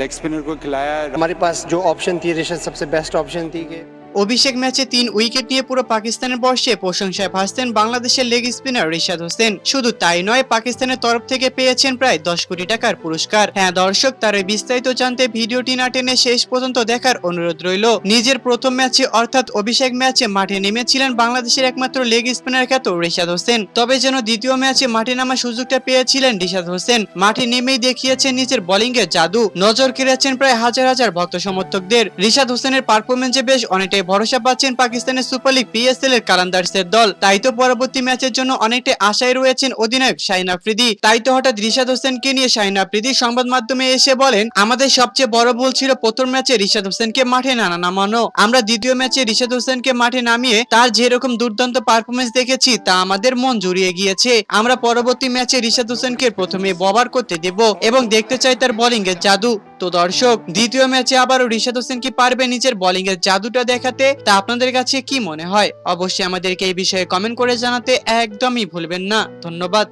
Leg spinner को खिलाया। हमारे पास जो ऑप्शन थी रिशद सबसे बेस्ट ऑप्शन थी कि অভিষেক ম্যাচে তিন উইকেট নিয়ে পুরো পাকিস্তানের বর্ষে প্রশংসায় ভাসতেন বাংলাদেশের লেগ স্পিনার রিশাদ হোসেন। শুধু তাই নয়, পাকিস্তানের তরফ থেকে পেয়েছেন প্রায় দশ কোটি টাকার পুরস্কার। হ্যাঁ দর্শক, তার বিস্তারিত জানতে ভিডিওটি না টেনে শেষ পর্যন্ত দেখার অনুরোধ রইল। নিজের প্রথম ম্যাচে, অর্থাৎ অভিষেক ম্যাচে মাঠে নেমেছিলেন বাংলাদেশের একমাত্র লেগ স্পিনার খ্যাত রিশাদ হোসেন। তবে যেন দ্বিতীয় ম্যাচে মাঠে নামার সুযোগটা পেয়েছিলেন রিশাদ হোসেন। মাঠে নেমেই দেখিয়েছেন নিজের বোলিং এর জাদু। নজর কেড়েছেন প্রায় হাজার হাজার ভক্ত সমর্থকদের। রিশাদ হোসেনের পারফরমেন্সে বেশ অনেকটাই ভরসা পাচ্ছেন পাকিস্তানের সুপার লিগ পিএসএল এর কালান্দার্সের দল। তাই তো পরবর্তী ম্যাচের জন্য অনেকটাই আশায় রয়েছেন অধিনায়ক শাহিন আফ্রিদি। তাই তো হঠাৎ রিশাদ হোসেনকে নিয়ে শাহিন আফ্রিদি সংবাদ মাধ্যমে এসে বলেন, আমাদের সবচেয়ে বড় ভুল ছিল প্রথম ম্যাচে রিশাদ হোসেনকে মাঠে না নামানো। আমরা দ্বিতীয় ম্যাচে রিশাদ হোসেনকে মাঠে নামিয়ে তার যেরকম দুর্দান্ত পারফরমেন্স দেখেছি, তা আমাদের মন জুড়িয়ে গিয়েছে। আমরা পরবর্তী ম্যাচে রিশাদ হোসেনকে প্রথমে ববার করতে দেব এবং দেখতে চাই তার বোলিং এর জাদু। তো দর্শক, দ্বিতীয় ম্যাচে আবার রিশাদ হোসেন কি পারবে নিজের বোলিং এর জাদুটা দেখাতে? তা আপনাদের কাছে কি মনে হয়? অবশ্যই আমাদেরকে এই বিষয়ে কমেন্ট করে জানাতে একদমই ভুলবেন না। ধন্যবাদ।